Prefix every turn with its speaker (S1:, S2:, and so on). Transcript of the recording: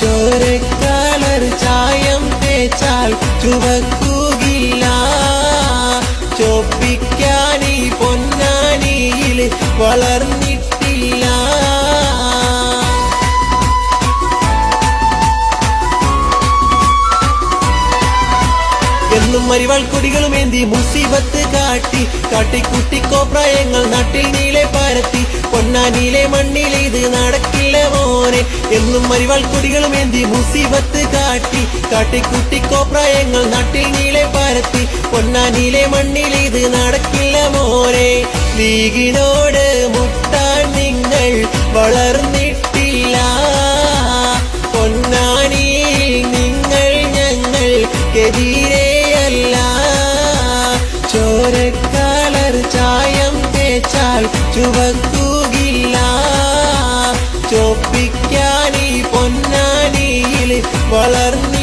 S1: ചോരക്കളർ ചായം തേച്ചാൽ ചുവക്കുകയില്ല ചോപ്പിക്കാനി പൊന്നാനിയിൽ വളർന്നിട്ടില്ല. എന്നും മരിവാൾ കുടികളും ഏന്തി മുസീബത്ത് കാട്ടി. കാട്ടിക്കുട്ടിക്കോ പ്രായങ്ങൾ നാട്ടിൽ നീലെ പരത്തി. പൊന്നാനിയിലെ മണ്ണിലെ ഇത് നടക്കില്ല മോനെ. എന്നും മരിവാൾ കുടികളും ഏന്തി മുസീബത്ത് കാട്ടി. കാട്ടിക്കുട്ടിക്കോ പ്രായങ്ങൾ നാട്ടിൽ നീലെ പരത്തി. പൊന്നാനിയിലെ മണ്ണിലെ ഇത് നടക്കില്ല മോനെ. ലീഗിനോട് മുട്ടാൻ നിങ്ങൾ വളർന്നിട്ടില്ല. പൊന്നാനിയിൽ നിങ്ങൾ ചുമയല്ല ചോരക്കാലർ ചായം തേച്ചാൽ ചുവക്കൂകില്ല. ചോപ്പിക്കാനീ പൊന്നാനിയിൽ വളർന്നു